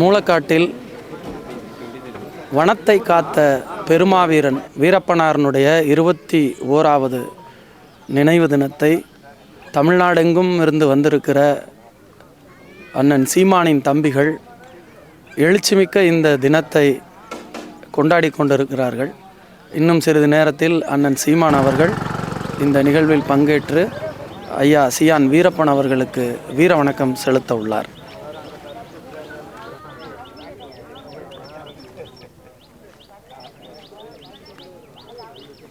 மூலக்காட்டில் வனத்தை காத்த பெருமாவீரன் வீரப்பனாரனுடைய இருபத்தி ஓராவது நினைவு தினத்தை தமிழ்நாடெங்கும் இருந்து வந்திருக்கிற அண்ணன் சீமானின் தம்பிகள் எழுச்சிமிக்க இந்த தினத்தை கொண்டாடி கொண்டிருக்கிறார்கள். இன்னும் சிறிது நேரத்தில் அண்ணன் சீமான் அவர்கள் இந்த நிகழ்வில் பங்கேற்று ஐயா சியான் வீரப்பன் அவர்களுக்கு வீர வணக்கம் செலுத்த உள்ளார்.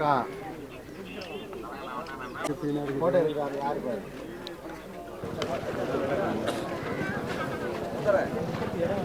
வணக்கம் போட்டோ எடுக்கிறாரு யாரு பாரு தொலைவிலே இரு.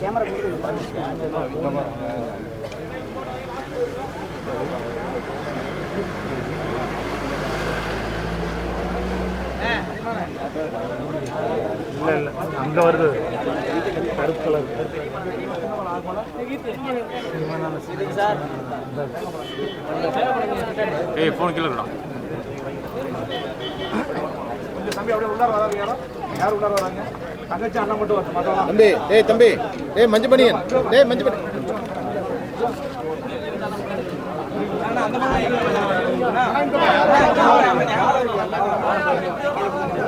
கேமரா இல்லை இல்லை. அங்கே வருது. கருப்பு கலர் ஏய் ஃபோன் கீழே இருக்கா தம்பி அப்படியே உள்ளார வராங்க யாரும் யார் உள்ளார வராங்க தங்கச்சி அண்ணன் மட்டும் வரணும் மற்றவங்க தம்பி ஏய் தம்பி. ஏய் மஞ்சு பனியன். ஏய் மஞ்சு பனி பின்னாடி வரலாம்,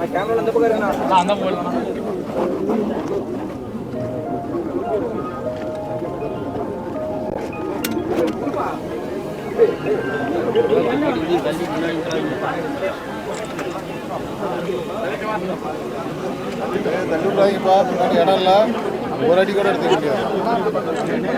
அந்தாண்டா அந்தாண்டா ஏய், தள்ளி இடம் இல்லை ஒரு அடி கூட எடுத்துக்க முடியாது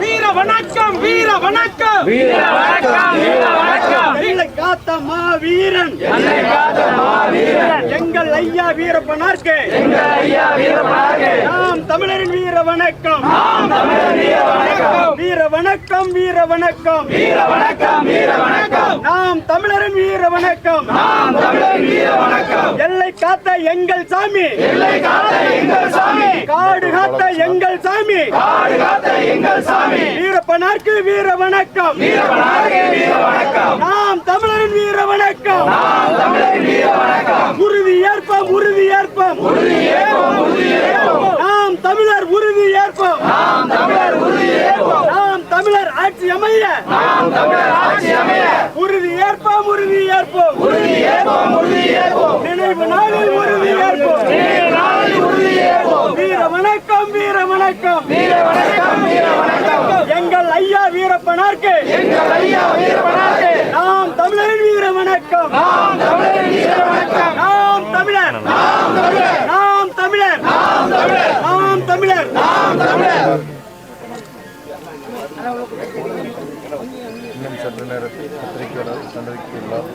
வீர வணக்கம் வீர வணக்கம். வீர வணக்கம் வீர வணக்கம். எங்களை காத்த மா வீரன் எங்களை காத்த மா வீரன் எங்கள் ஐயா வீரப்பனார்க்கு எங்கள் ஐயா வீரப்பனார்க்கு நாம் தமிழரின் வீர வணக்கம். நாம் தமிழரின் வீர வணக்கம். வீர வணக்கம் வீர வணக்கம். வீர வணக்கம் வீர வணக்கம். தமிழரின் வீர வணக்கம். நாம் தமிழரின் வீர வணக்கம். எல்லை காத்த எங்கள் சாமி. எல்லை காத்த எங்கள் சாமி. காடு காத்த எங்கள் சாமி. காடு காத்த எங்கள் சாமி. வீரப்பனார்க்கு வீர வணக்கம். வீரப்பனார்க்கு வீர வணக்கம். நாம் தமிழரின் வீர வணக்கம். நாம் தமிழரின் வீர வணக்கம். உறுதி ஏற்போம் உறுதி ஏற்போம். உறுதி ஏற்போம் உறுதி ஏற்போம். நாம் தமிழர் உறுதி ஏற்போம். நாம் தமிழர் உறுதி ஏற்போம். நாம் தமிழர் ஆட்சி அமைய. நாம் தமிழர் ஆட்சி அமைய. ஏற்போம் உறுதி ஏற்போம். உறுதி ஏற்போம் உறுதி ஏற்போம். நினைவு நாளில் உறுதி ஏற்போம் நினைவு நாளில் உறுதி ஏற்போம். வீர வணக்கம் வீர வணக்கம். வீர வணக்கம் வீர வணக்கம். எங்கள் ஐயா வீரப்பனார்க்கு. எங்கள் ஐயா வீரப்பனார்க்கு. நாம் தமிழரின் வீர வணக்கம். நாம் தமிழரின் வீர வணக்கம். நாம் தமிழர். நாம் தமிழர். நாம் தமிழர் நேரத்தில் பத்திரிகையாளர் சந்தித்துள்ளார்.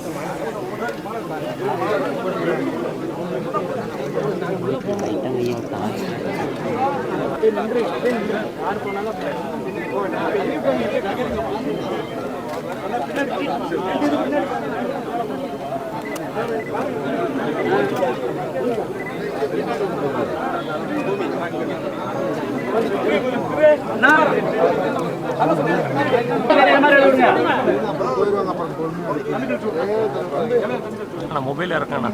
அண்ணா மொபைல் இறக்கண்ணா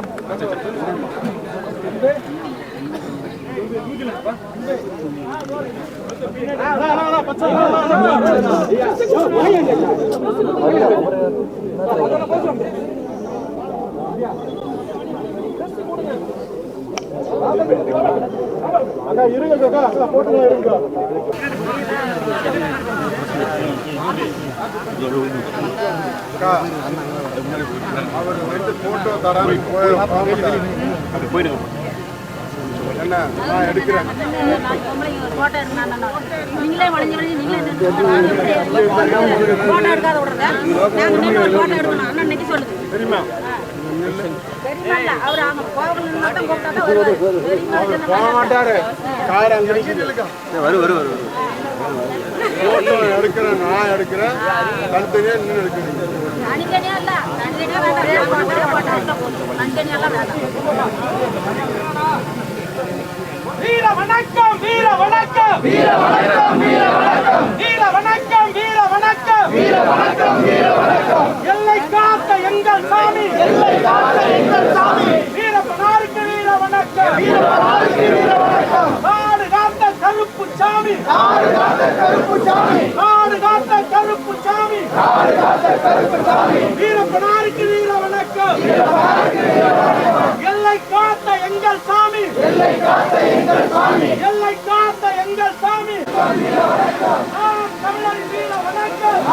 அக்கா இருங்க அக்கா போட்டுக்கலாம் அவர் வந்து போட்டோ தராமி போயிடுங்க என்ன நான் எடுக்கிறேன் நீங்களே வளைஞ்சு வளைஞ்சு நீங்களே போட்டோ எடுக்காத விடுறதா போட்டோ எடுக்கணும் அண்ணன் இன்னைக்கு சொல்லுது தெரியுமா அவர் போக மாட்டாரு கார் அங்கே வரும் வரும் வரும். வரு போட்டோ எடுக்கிறேன் நான் எடுக்கிறேன். தனித்தனியா நின்று எடுக்கிறேன். வீர வணக்கம் வீர வணக்கம். வீர வணக்கம் வீர வணக்கம். வீர வணக்கம் வீர வணக்கம். வீர வணக்கம் வீர வணக்கம். எல்லை காத்த எங்கள் சாமி. எல்லை காத்த எங்கள் சாமி. வீரப்பனாருக்கு வீர வணக்கம். வீர வணக்கம். நாடு காத்த கருப்பு சாமி நாடு காத்த கருப்பு சாமி நாடு காத்த கருப்பு சாமி நாடு காத்த கருப்பு சாமி வீரப்பனாருக்கு வீர வணக்கம். எல்லை காத்த எங்கள் சாமி. எல்லை காத்த எங்கள் சாமி. எல்லை காத்த எங்கள் சாமி ஆம் வீர வணக்கம் ஆம் தமிழர் வீர வணக்கம்.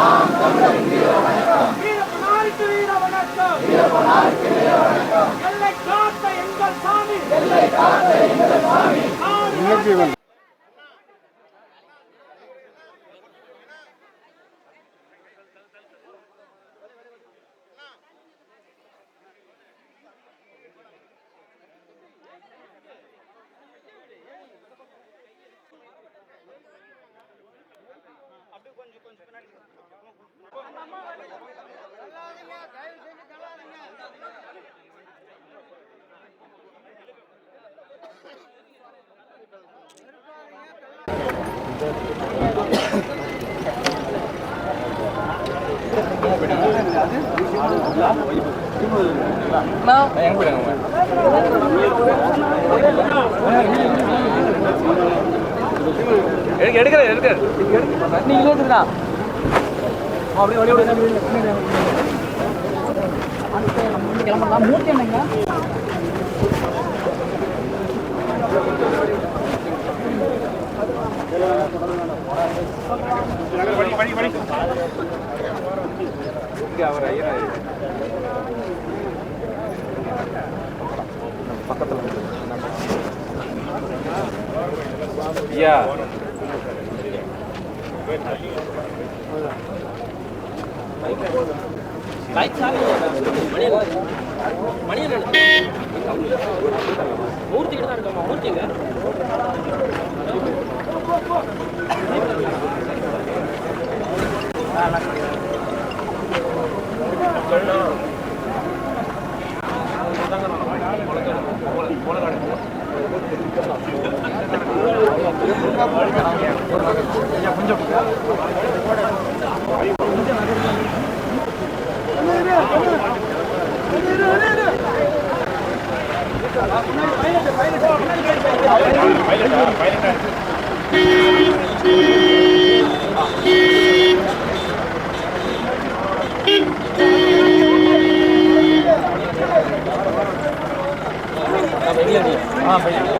வீரப்பனாருக்கு வீர வணக்கம். வீரப்பனாருக்கு வீர வணக்கம் எல்லை காத்த எங்கள் சாமி. எல்லை காத்த எங்கள் சாமி. எடுக்கிற எடுக்கிற நீங்களே எடுக்கிறா அப்படியே மூர்த்தி என்னங்க அவர் ஐயா பக்கத்தில் ஐயா பைக் சாவி Maniyan மூர்த்திங்க. Pilot pilot Ah, ah